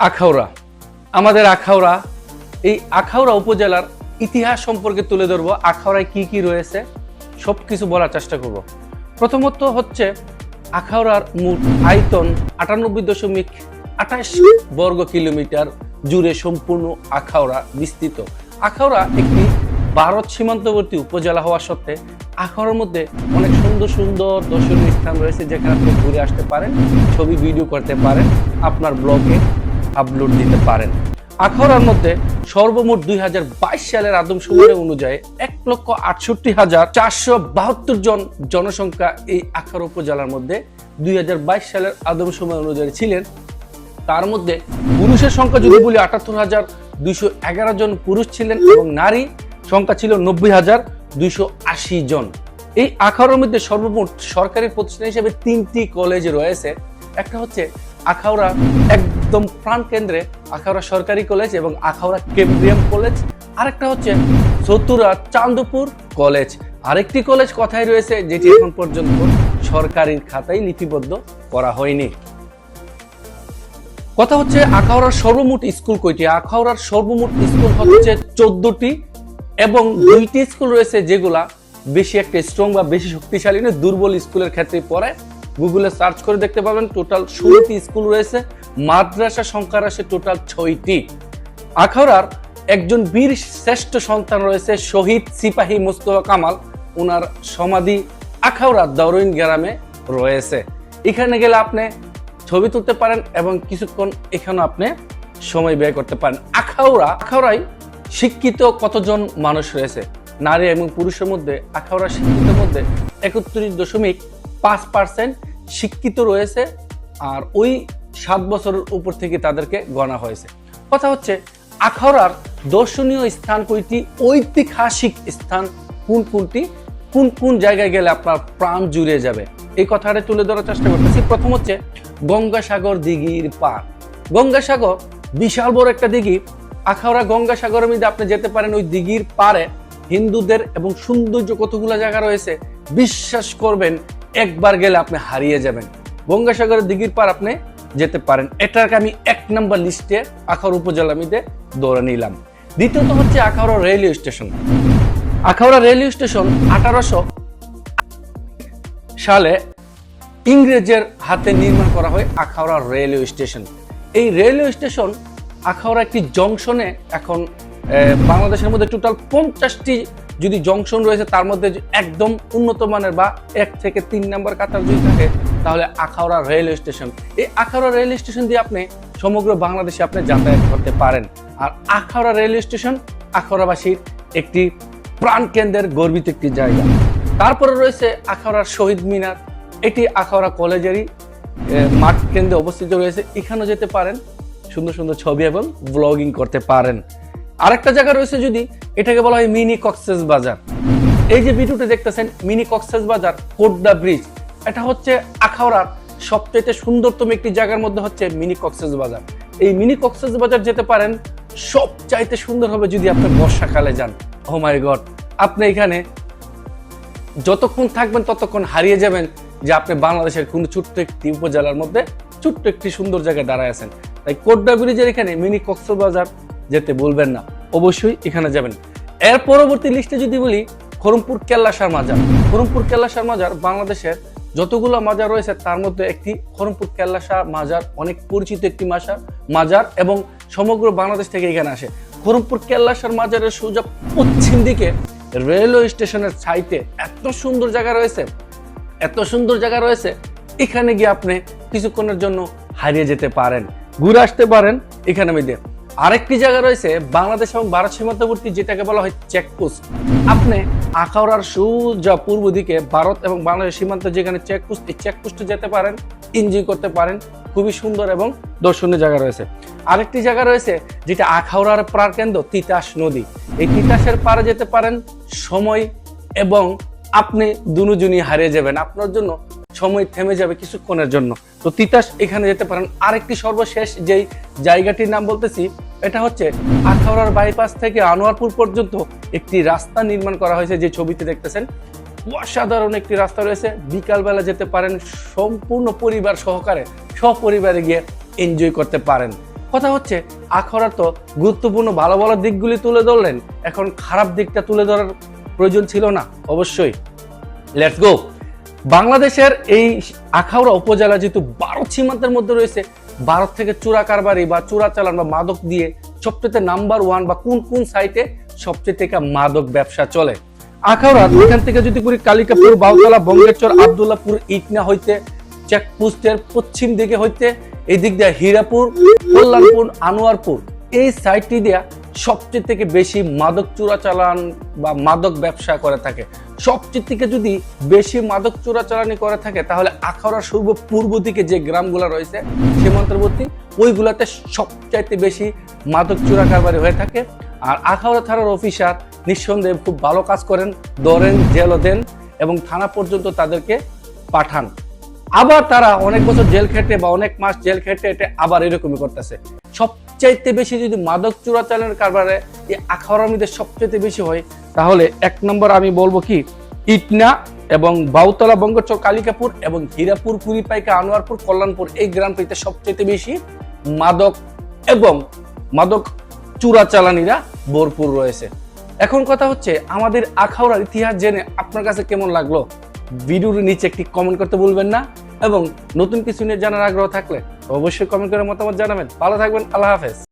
আখাউড়া। আমাদের আখাউড়া, এই আখাউড়া উপজেলার ইতিহাস সম্পর্কে তুলে ধরবো, আখাউড়ায় কি কি রয়েছে সব কিছু বলার চেষ্টা করব। প্রথমত হচ্ছে আখাউড়ার মোট আয়তন আটানব্বই দশমিক আঠাশ বর্গ কিলোমিটার জুড়ে সম্পূর্ণ আখাউড়া বিস্তৃত। আখাউড়া একটি ভারত সীমান্তবর্তী উপজেলা হওয়া সত্ত্বে আখাউড়ার মধ্যে অনেক সুন্দর সুন্দর দর্শনীয় স্থান রয়েছে যেখানে আপনি ঘুরে আসতে পারেন, ছবি ভিডিও করতে পারেন। আপনার ব্লগে আপলোড দিতে পারেন। আখাউড়ার মধ্যে সর্বমোট দুই হাজার বাইশ সালের আদমশুমারি অনুযায়ী এক লক্ষ আটষট্টি হাজার চারশো বাহাত্তর জন জনসংখ্যা এই আখাউড়া উপজেলার মধ্যে দুই হাজার বাইশ সালের আদমশুমারি অনুযায়ী ছিলেন। তার মধ্যে পুরুষের সংখ্যা যদি বলি আটাত্তর হাজার দুইশো এগারো জন পুরুষ ছিলেন এবং নারী সংখ্যা ছিল নব্বই হাজার দুইশো আশি জন। এই আখাউড়ার মধ্যে সর্বমোট সরকারি প্রতিষ্ঠান হিসেবে তিনটি কলেজ রয়েছে। একটা হচ্ছে আখাউড়া একদম প্রাণ কেন্দ্রে আখাউড়া সরকারি কলেজ এবং আখাউড়া কেমব্রিয়াম কলেজ। আরেকটা হচ্ছে চতুরা চান্দপুর কলেজ। আরেকটি কলেজ কথাই রয়েছে, যেটি এখন পর্যন্ত সরকারি খাতায় লিপিবদ্ধ করা হয়নি। কথা হচ্ছে আখাউড়ার সর্বমোট স্কুল কয়টি? আখাউড়ার সর্বমোট স্কুল হচ্ছে চোদ্দটি এবং দুইটি স্কুল রয়েছে যেগুলা বেশি একটা স্ট্রং বা বেশি শক্তিশালী নয়, দুর্বল স্কুলের ক্ষেত্রে পড়ে। গুগলে সার্চ করে দেখতে পাবেন টোটাল ষোলোটি স্কুল রয়েছে। মাদ্রাসা সংখ্যা রয়েছে টোটাল ছয়টি। আখাউড়ার একজন বীর শ্রেষ্ঠ সন্তান রয়েছে শহীদ সিপাহী মুস্তফা কামাল। ওনার সমাধি আখাউড়া দরইন গ্রামে রয়েছে। এখানে গেলে আপনি ছবি তুলতে পারেন এবং কিছুক্ষণ এখানে আপনি সময় ব্যয় করতে পারেন। আখাউড়া আখাউড়ায় শিক্ষিত কতজন মানুষ রয়েছে? নারী এবং পুরুষের মধ্যে আখাউড়া শিক্ষিতের মধ্যে একত্রিশ দশমিক পাঁচ পার্সেন্ট শিক্ষিত রয়েছে। আর ওই সাত বছরের উপর থেকে তাদেরকে গণা হয়েছে। কথা হচ্ছে, আখাউড়ার দর্শনীয় স্থান কয়টি ঐতিহাসিক স্থান কোন কোনটি, কোন কোন জায়গায় গেলে আপনার প্রাণ জুড়ে যাবে? এই কথাটা তুলে ধরার চেষ্টা করতেছি। প্রথম হচ্ছে গঙ্গাসাগর দিঘির পার। গঙ্গাসাগর, বিশাল বড় একটা দিঘি। আখাউড়া গঙ্গাসাগরের মধ্যে আপনি যেতে পারেন ওই দিঘির পারে। হিন্দুদের এবং সৌন্দর্য কতগুলো জায়গা রয়েছে, বিশ্বাস করবেন, একবার গেলে আপনি হারিয়ে যাবেন। গঙ্গাসাগরের দিঘির পার আপনি যেতে পারেন। এটাকে আমি এক নম্বর লিস্টে আখাউড়া উপজেলার মধ্যে দৌড়ে নিলাম। দ্বিতীয়ত হচ্ছে Akhaura railway station. Akhaura railway station আঠারোশো সালে ইংরেজের হাতে নির্মাণ করা হয় আখাউড়া রেলওয়ে স্টেশন। এই রেলওয়ে স্টেশন আখাউড়া একটি জংশনে এখন বাংলাদেশের মধ্যে টোটাল পঞ্চাশটি যদি জংশন রয়েছে, তার মধ্যে একদম উন্নত মানের বা এক থেকে তিন নম্বর কাতার যদি থাকে তাহলে আখাউড়া রেলওয়ে স্টেশন। এই আখাউড়া রেলওয়ে স্টেশন দিয়ে আপনি সমগ্র বাংলাদেশে আপনি যাতায়াত করতে পারেন। আর আখাউড়া রেলওয়ে স্টেশন আখাউড়াবাসীর একটি প্রাণ কেন্দ্রের গর্বিত একটি জায়গা। তারপরে রয়েছে আখাউড়ার শহীদ মিনার। এটি আখাউড়া কলেজেরই মাঠ কেন্দ্রে অবস্থিত রয়েছে। এখানেও যেতে পারেন। সুন্দর সুন্দর ছবি এবং ব্লগিং করতে পারেন। আরেকটা জায়গা রয়েছে যদি, এটাকে বলা হয় মিনি কক্সেস বাজার। এই যে ভিডিওটা দেখতেছেন, মিনি কক্সেস বাজার কোড্ডা ব্রিজ। এটা হচ্ছে আখাউড়ার সবচাইতে সুন্দরতম একটি জায়গার মধ্যে হচ্ছে মিনি কক্সেস বাজার। এই মিনি কক্সেস বাজার যেতে পারেন, সবচাইতে সুন্দর হবে যদি আপনি বর্ষাকালে যান। ও মাই গড আপনি এখানে যতক্ষণ থাকবেন, ততক্ষণ হারিয়ে যাবেন যে আপনি বাংলাদেশের কোনো ছোট্ট একটি উপজেলার মধ্যে ছোট্ট একটি সুন্দর জায়গায় দাঁড়ায় আছেন। তাই কোড্ডা ব্রিজের এখানে মিনি কক্সবাজার যেতে বলবেন না। অবশ্যই এখানে যাবেন। এর পরবর্তী লিস্টে যদি বলি খরমপুর কেল্লাসার মাজার খরমপুর কেল্লাসার মাজার বাংলাদেশের যতগুলো মাজার রয়েছে, তার মধ্যে একটি খরমপুর কেল্লাসা মাজার, অনেক পরিচিত একটি মাজার মাজার এবং সমগ্র বাংলাদেশ থেকে এখানে আসে। খরমপুর কেল্লাসার মাজারের সোজা পশ্চিম দিকে রেলওয়ে স্টেশনের সাইটে এত সুন্দর জায়গা রয়েছে, এত সুন্দর জায়গা রয়েছে, এখানে গিয়ে আপনি কিছুক্ষণের জন্য হারিয়ে যেতে পারেন। ঘুরে আসতে পারেন, এখানে মধ্যে আরেকটি জায়গা রয়েছে, বাংলাদেশ এবং ভারত সীমান্তবর্তী যেটাকে বলা হয় চেকপোস্ট। আপনি আখাউড়ার সোজা পূর্ব দিকে ভারত এবং বাংলাদেশ সীমান্ত যেখানে চেকপোস্ট, এই চেকপোস্টে যেতে পারেন, এনজয় করতে পারেন, খুবই সুন্দর এবং দর্শনীয় জায়গা রয়েছে। আরেকটি জায়গা রয়েছে, যেটা আখাউড়ার প্রাণকেন্দ্র, তিতাস নদী। এই তিতাসের পারে যেতে পারেন, সময় এবং আপনি দুনুজুনি হারিয়ে যাবেন। আপনার জন্য সময় থেমে যাবে কিছুক্ষণের জন্য। তো তিতাস এখানে যেতে পারেন। আরেকটি সর্বশেষ যেই জায়গাটির নাম বলতেছি এটা হচ্ছে আখাউড়ার বাইপাস থেকে আনোয়ারপুর পর্যন্ত একটি রাস্তা নির্মাণ করা হয়েছে, যে ছবিতে দেখতেছেন। অসাধারণ একটি রাস্তা রয়েছে। বিকালবেলা যেতে পারেন, সম্পূর্ণ পরিবার সহকারে, সপরিবারে গিয়ে এনজয় করতে পারেন। কথা হচ্ছে আখড়া তো গুরুত্বপূর্ণ ভালো ভালো দিকগুলি তুলে ধরলেন। এখন খারাপ দিকটা তুলে ধরার প্রয়োজন ছিল না, অবশ্যই। লেটস গো বাংলাদেশের এই আখাউড়া উপজেলা যেহেতু ভারত সীমান্তের মধ্যে রয়েছে ভারত থেকে চোরা কারবারি বা চোরা চালান বা মাদক দিয়ে সবচেয়ে নাম্বার ওয়ান বা কোন কোন সাইটে সবচেয়ে থেকে মাদক ব্যবসা চলে? আখাউরা এখান থেকে যদি করি কালিকাপুর, বাউতলা, বঙ্গেশ্বর, আবদুল্লাপুর ইটনা হইতে, চেকপোস্টের পশ্চিম দিকে হইতে এই দিক দিয়ে হীরাপুর, কল্যাণপুর, আনোয়ারপুর। এই সাইটটি দিয়া সবচেয়ে থেকে বেশি মাদক চোরাচালান বা মাদক ব্যবসা করে থাকে। সবচেয়ে থেকে যদি বেশি মাদক চোরাচালানি করে থাকে, তাহলে আখাউড়ার সর্ব পূর্ব দিকে যে গ্রামগুলো রয়েছে সীমান্তবর্তী ওইগুলাতে সবচাইতে বেশি মাদক চোরা কারবারি হয়ে থাকে। আর আখাউড়া থানার অফিসার নিঃসন্দেহে খুব ভালো কাজ করেন, ধরেন, জেলও দেন এবং থানা পর্যন্ত তাদেরকে পাঠান। আবার তারা অনেক বছর জেল খেটে বা অনেক মাস জেল খেটে এটে আবার এরকমই করতেছে। সবচাইতে বেশি যদি মাদক চোরাচালানের কারবারে এই আখাউড়ার মধ্যে সবচাইতে বেশি হয়, তাহলে এক নম্বর আমি বলব কি, ইটনা এবং বাউতলা বঙ্গচর কালিকাপুর এবং হীরাপুর, কুড়িপাইকা, আনোয়ারপুর, কল্যাণপুর এই গ্রামটিতে সবচাইতে বেশি মাদক এবং মাদক চোরাচালানিরা ভরপুর রয়েছে। এখন কথা হচ্ছে, আমাদের আখাউড়ার ইতিহাস জেনে আপনার কাছে কেমন লাগল? ভিডিওর নিচে একটি কমেন্ট করতে ভুলবেন না এবং নতুন কিছু নিয়ে জানার আগ্রহ থাকলে অবশ্যই কমেন্ট করে মতামত জানাবেন। ভালো থাকবেন আল্লাহ হাফেজ।